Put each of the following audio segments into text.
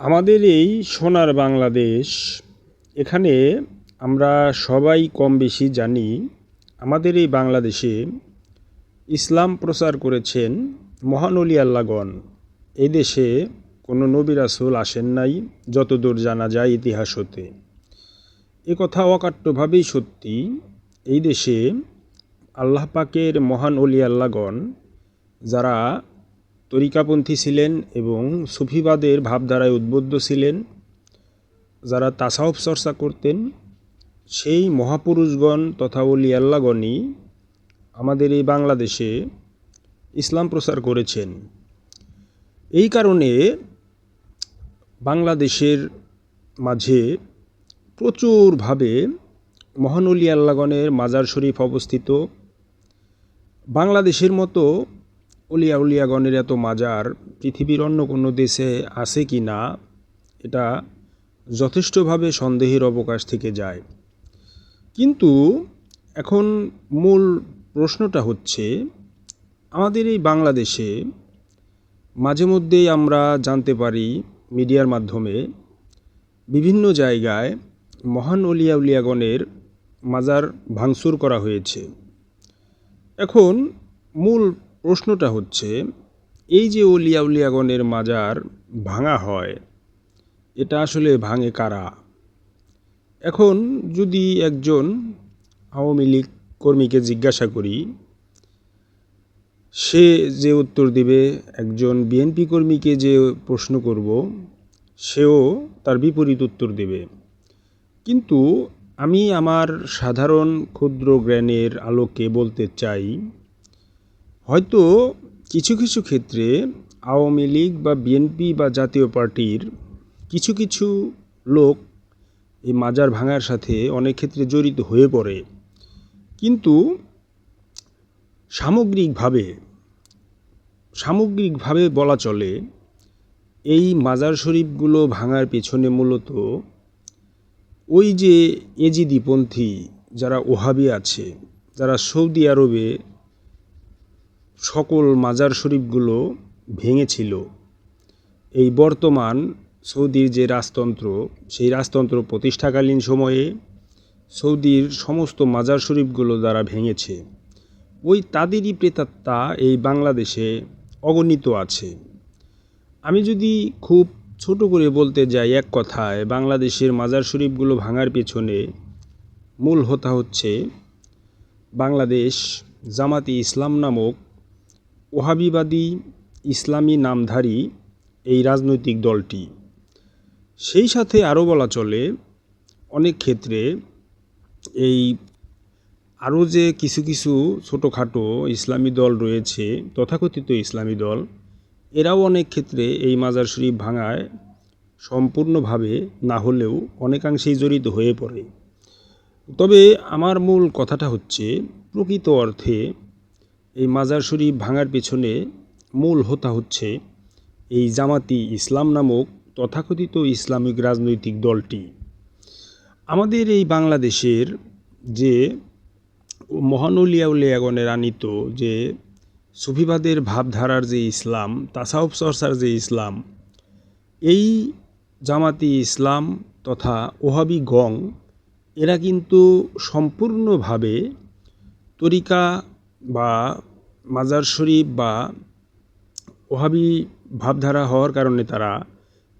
আমাদের এই সোনার বাংলাদেশ, এখানে আমরা সবাই কম বেশি জানি আমাদের এই বাংলাদেশে ইসলাম প্রচার করেছেন মহান অলি আল্লাগণ এই দেশে কোনো নবী রাসূল আসেন নাই, যতদূর জানা যায় ইতিহাস হতে। এ কথা অকাট্যভাবেই সত্যি, এই দেশে আল্লাহ পাকের মহান অলি আল্লাগণ যারা তরিকাপন্থী ছিলেন এবং সুফিবাদের ভাবধারায় উদ্বুদ্ধ ছিলেন। যারা তাসাউফ চর্চা করতেন, সেই মহাপুরুষগণ তথা অলি আল্লাগণই আমাদের এই বাংলাদেশে ইসলাম প্রচার করেছেন। এই কারণে বাংলাদেশের মাঝে প্রচুরভাবে মহানলি আল্লাগণের মাজার শরীফ অবস্থিত। বাংলাদেশের মতো অলিয়া উলিয়াগণের এত মাজার পৃথিবীর অন্য কোনো দেশে আছে কি না, এটা যথেষ্টভাবে সন্দেহের অবকাশ থেকে যায়। কিন্তু এখন মূল প্রশ্নটা হচ্ছে, আমাদের এই বাংলাদেশে মাঝে মধ্যেই আমরা জানতে পারি মিডিয়ার মাধ্যমে বিভিন্ন জায়গায় মহান অলিয়া উলিয়াগণের মাজার ভাঙচুর করা হয়েছে। এখন মূল প্রশ্নটা হচ্ছে, এই যে অলিয়া উলিয়াগণের মাজার ভাঙা হয়, এটা আসলে ভাঙে কারা? এখন যদি একজন আওয়ামী লীগ কর্মীকে জিজ্ঞাসা করি, সে যে উত্তর দিবে, একজন বিএনপি কর্মীকে যে প্রশ্ন করব, সেও তার বিপরীত উত্তর দেবে। কিন্তু আমি আমার সাধারণ ক্ষুদ্র জ্ঞানের আলোকে বলতে চাই হয়তো কিছু কিছু ক্ষেত্রে আওয়ামী লীগ বা বিএনপি বা জাতীয় পার্টির কিছু কিছু লোক এই মাজার ভাঙার সাথে অনেক ক্ষেত্রে জড়িত হয়ে পড়ে। কিন্তু সামগ্রিকভাবে সামগ্রিকভাবে বলা চলে, এই মাজার শরীফগুলো ভাঙার পেছনে মূলত ওই যে এজিদিপন্থী যারা ওহাবি আছে, যারা সৌদি আরবে সকল মাজার শরীফগুলো ভেঙেছিল। এই বর্তমান সৌদির যে রাজতন্ত্র, সেই রাজতন্ত্র প্রতিষ্ঠাকালীন সময়ে সৌদির সমস্ত মাজার শরীফগুলো দ্বারা ভেঙেছে। ওই তাদেরই প্রেতাত্মা এই বাংলাদেশে অগণিত আছে। আমি যদি খুব ছোট করে বলতে যাই এক কথায়, বাংলাদেশের মাজার শরীফগুলো ভাঙার পেছনে মূল হতা হচ্ছে বাংলাদেশ জামাতি ইসলাম নামক ওহাবিবাদী ইসলামী নামধারী এই রাজনৈতিক দলটি। সেই সাথে আরও বলা চলে, অনেক ক্ষেত্রে এই আরও যে কিছু কিছু ছোটোখাটো ইসলামী দল রয়েছে, তথাকথিত ইসলামী দল, এরাও অনেক ক্ষেত্রে এই মাজার শরীফ ভাঙায় সম্পূর্ণভাবে না হলেও অনেকাংশেই জড়িত হয়ে পড়ে। তবে আমার মূল কথাটা হচ্ছে, প্রকৃত অর্থে এই মাজার শরীফ ভাঙার পেছনে মূল হোতা হচ্ছে এই জামাতি ইসলাম নামক তথাকথিত ইসলামিক রাজনৈতিক দলটি। আমাদের এই বাংলাদেশের যে মহানলিয়া উলিয়াগণের আনিত যে সুফিবাদের ভাবধারার যে ইসলাম, তাসাউফ চর্চার যে ইসলাম, এই জামাতি ইসলাম তথা ওহাবি গং, এরা কিন্তু সম্পূর্ণভাবে তরিকা বা মাজার শরীফ বা ওহাবি ভাবধারা হওয়ার কারণে তারা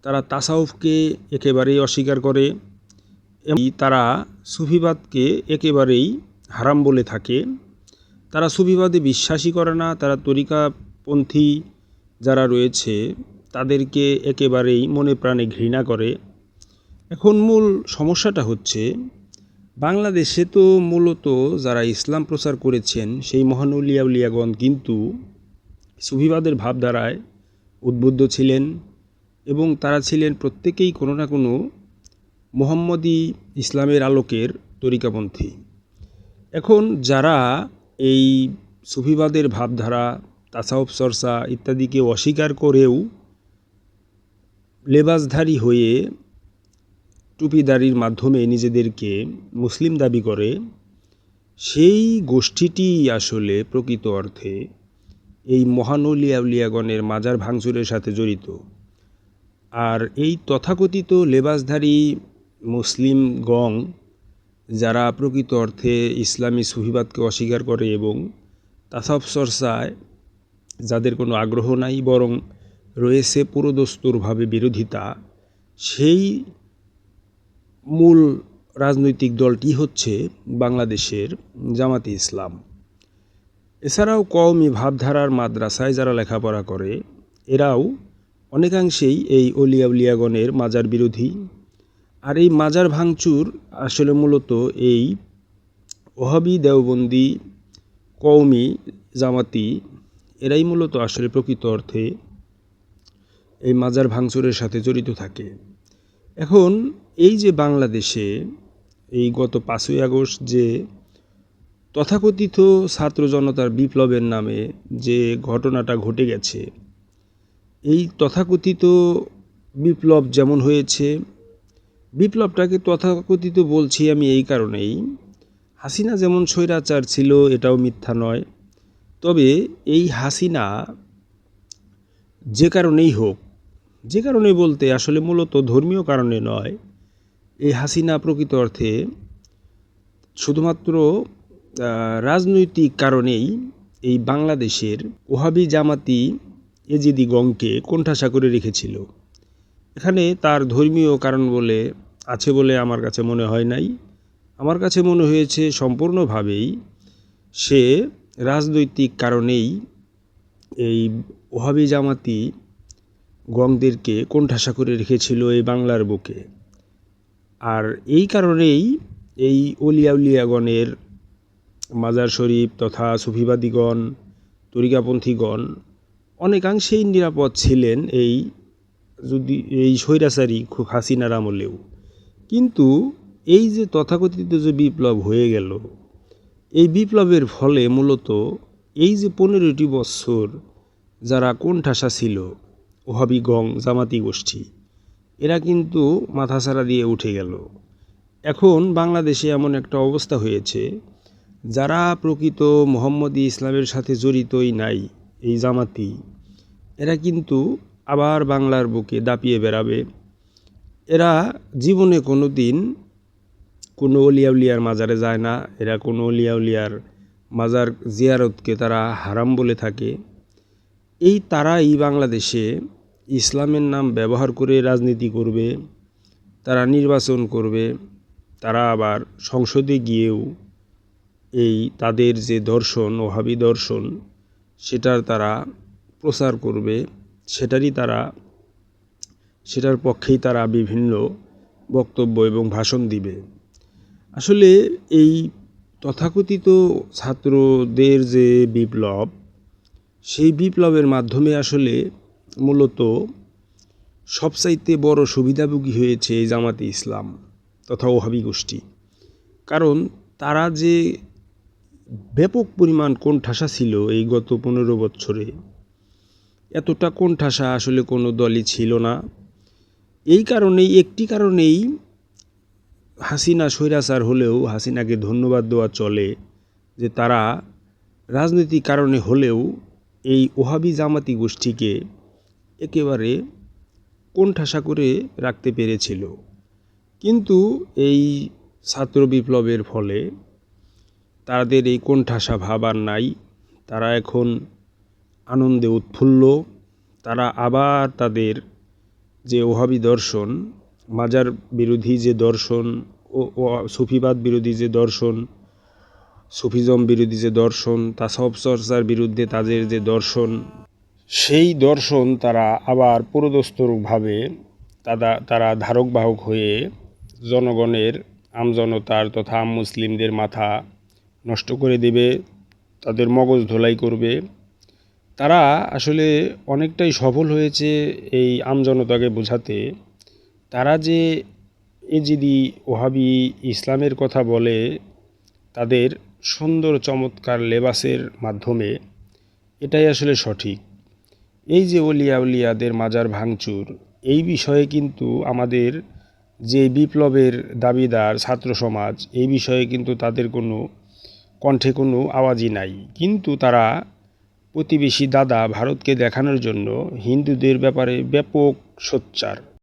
তারা তাসাউফকে একেবারেই অস্বীকার করে তারা সুফিবাদকে একেবারেই হারাম বলে থাকে। তারা সুফিবাদে বিশ্বাসই করে না, তারা তরিকাপন্থী যারা রয়েছে, তাদেরকে একেবারেই মনে প্রাণে ঘৃণা করে। এখন মূল সমস্যাটা হচ্ছে বাংলাদেশে তো মূলত যারা ইসলাম প্রচার করেছেন, সেই মহানউলিয়া উলিয়াগণ কিন্তু সুফিবাদের ভাবধারায় উদ্বুদ্ধ ছিলেন এবং তারা ছিলেন প্রত্যেকেই কোনো না কোনো মোহাম্মদী ইসলামের আলোকের তরিকাপন্থী। এখন যারা এই সুফিবাদের ভাবধারা তাসাউফ চর্চা ইত্যাদিকে অস্বীকার করেও লেবাসধারী হয়ে টুপিদারির মাধ্যমে নিজেদেরকে মুসলিম দাবি করে, সেই গোষ্ঠীটি আসলে প্রকৃত অর্থে এই মহানউলিয়া উলিয়াগণের মাজার ভাঙচুরের সাথে জড়িত। আর এই তথাকথিত লেবাসধারী মুসলিম গং যারা প্রকৃত অর্থে ইসলামী সুফিবাদকে অস্বীকার করে এবং তাসাব চর্চায় যাদের কোনো আগ্রহ নাই, বরং রয়েছে পুরোদস্তুরভাবে বিরোধিতা, সেই মূল রাজনৈতিক দলটি হচ্ছে বাংলাদেশের জামাতি ইসলাম। এছাড়াও কওমি ভাবধারার মাদ্রাসায় যারা লেখাপড়া করে, এরাও অনেকাংশেই এই অলিয়া উলিয়াগণের মাজার বিরোধী। আর এই মাজার ভাঙচুর আসলে মূলত এই ওহাবি দেওবন্দি কওমি জামাতি, এরাই মূলত আসলে প্রকৃত অর্থে এই মাজার ভাঙচুরের সাথে জড়িত থাকে। এখন এই যে বাংলাদেশে এই গত পাঁচই আগস্ট যে তথাকথিত ছাত্র জনতার বিপ্লবের নামে যে ঘটনাটা ঘটে গেছে, এই তথাকথিত বিপ্লব যেমন হয়েছে, বিপ্লবটাকে তথাকথিত বলছি আমি এই কারণেই, হাসিনা যেমন স্বৈরাচার ছিল এটাও মিথ্যা নয়। তবে এই হাসিনা যে কারণেই হোক যে কারণে বলতে আসলে মূলত ধর্মীয় কারণে নয়, এই হাসিনা প্রকৃত অর্থে শুধুমাত্র রাজনৈতিক কারণেই এই বাংলাদেশের ওহাবি জামাতি এজিদি গংকে কোণঠাসা করে রেখেছিল। এখানে তার ধর্মীয় কারণ বলে আছে বলে আমার কাছে মনে হয় নাই। আমার কাছে মনে হয়েছে সম্পূর্ণভাবেই সে রাজনৈতিক কারণেই এই ওহাবি জামাতি গংদেরকে কোণঠাসা করে রেখেছিল এই বাংলার বুকে। আর এই কারণেই এই অলিয়া উলিয়াগণের মাজার শরীফ তথা সুফিবাদীগণ, তরিকাপন্থীগণ অনেকাংশেই নিরাপদ ছিলেন এই যদি এই স্বৈরাচারী খুব হাসিনার আমলেও। কিন্তু এই যে তথাকথিত যে বিপ্লব হয়ে গেল, এই বিপ্লবের ফলে মূলত এই যে পনেরোটি বছর যারা কোণঠাসা ছিল ওহাবি গং জামাতি গোষ্ঠী। এরা কিন্তু মাথাছাড়া দিয়ে উঠে গেল। এখন বাংলাদেশে এমন একটা অবস্থা হয়েছে, যারা প্রকৃত মোহাম্মদী ইসলামের সাথে জড়িতই নাই এই জামাতি। এরা কিন্তু আবার বাংলার বুকে দাপিয়ে বেড়াবে। এরা জীবনে কোনো দিন কোনো অলিয়া উলিয়ার মাজারে যায় না। এরা কোনো অলিয়াউলিয়ার মাজার জিয়ারতকে তারা হারাম বলে থাকে। এই তারাই বাংলাদেশে ইসলামের নাম ব্যবহার করে রাজনীতি করবে, তারা নির্বাচন করবে, তারা আবার সংসদে গিয়েও এই তাদের যে দর্শন, ওহাবি দর্শন, সেটার তারা প্রচার করবে, সেটারই তারা, সেটার পক্ষেই তারা বিভিন্ন বক্তব্য এবং ভাষণ দিবে। আসলে এই তথাকথিত ছাত্রদের যে বিপ্লব, সেই বিপ্লবের মাধ্যমে আসলে মূলত সবচাইতে বড় সুবিধাভোগী হয়েছে এই জামাতে ইসলাম তথা ওহাবি গোষ্ঠী। কারণ তারা যে ব্যাপক পরিমাণ কোণঠাসা ছিল এই গত পনেরো বছরে, এতটা কোণঠাসা আসলে কোনো দলই ছিল না। এই কারণেই, একটি কারণেই হাসিনা স্বৈরাচার হলেও হাসিনাকে ধন্যবাদ দেওয়া চলে যে তারা রাজনৈতিক কারণে হলেও এই ওহাবি জামাতি গোষ্ঠীকে একেবারে কোণঠাসা করে রাখতে পেরেছিল। কিন্তু এই ছাত্র বিপ্লবের ফলে তাদের এই কোণঠাসা ভাব আর নাই। তারা এখন আনন্দে উৎফুল্ল। তারা আবার তাদের যে ওহাবি দর্শন, মাজার বিরোধী যে দর্শন ও সুফিবাদ বিরোধী যে দর্শন, সুফিজম বিরোধী যে দর্শন তা সব চর্চার বিরুদ্ধে তাদের যে দর্শন সেই দর্শন তারা আবার পুরোদস্তরভাবে তারা তারা ধারক বাহক হয়ে জনগণের আমজনতার তথা মুসলিমদের মাথা নষ্ট করে দেবে, তাদের মগজ ধোলাই করবে। তারা আসলে অনেকটাই সফল হয়েছে এই আমজনতাকে বোঝাতে। তারা যে এজিদি ওহাবি ইসলামের কথা বলে, তাদের সুন্দর চমৎকার লেবাসের মাধ্যমে এটাই আসলে সঠিক। এই যে অলিয়া উলিয়াদের মাজার ভাঙচুর, এই বিষয়ে কিন্তু আমাদের যে বিপ্লবের দাবিদার ছাত্র সমাজ, এই বিষয়ে কিন্তু তাদের কোনো কণ্ঠে কোনো আওয়াজই নাই। কিন্তু তারা প্রতিবেশী দাদা ভারতকে দেখানোর জন্য হিন্দুদের ব্যাপারে ব্যাপক সোচ্চার।